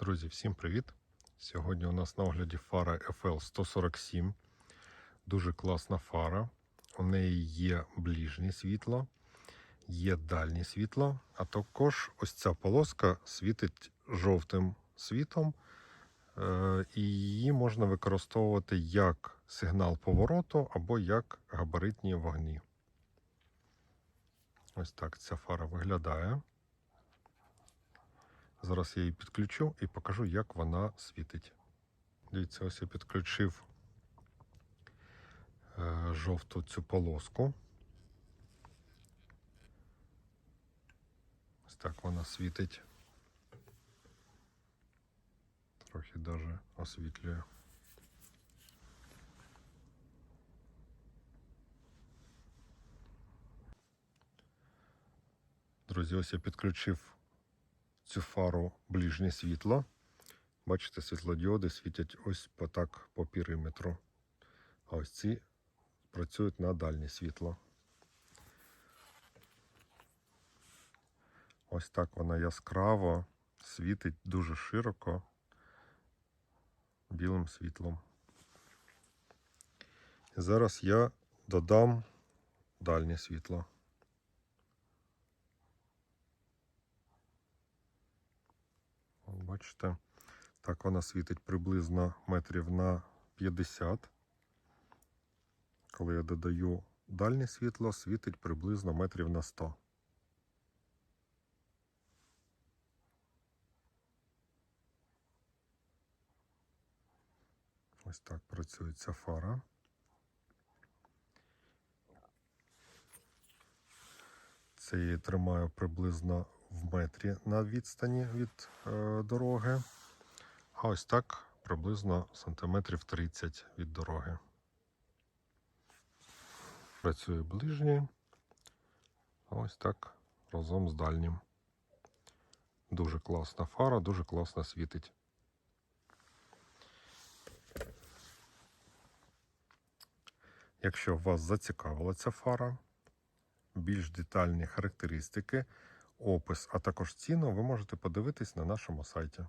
Друзі, всім привіт! Сьогодні у нас на огляді фара FL147. Дуже класна фара. У неї є ближнє світло, є дальнє світло, а також ось ця полоска світить жовтим світом. Е, І її можна використовувати як сигнал повороту або як габаритні вогні. Ось так ця фара виглядає. Зараз я її підключу і покажу, як вона світить. Дивіться, ось я підключив е, жовту цю полоску. Ось так вона світить. Трохи даже освітлює. Друзі, ось я підключив цю фару ближнє світло. Бачите, світлодіоди світять ось по так по периметру. А ось ці працюють на дальнє світло. Ось так вона яскраво світить дуже широко білим світлом. І зараз я додам дальнє світло. Бачите, так вона світить приблизно метрів на 50. Коли я додаю дальнє світло, світить приблизно метрів на 100. Ось так працює ця фара. Це її тримаю приблизно в метрі на відстані від е, дороги. А ось так приблизно сантиметрів 30 від дороги. Працює ближній. Ось так разом з дальнім. Дуже класна фара, дуже класно світить. Якщо вас зацікавила ця фара, більш детальні характеристики, опис, а також ціну ви можете подивитись на нашому сайті.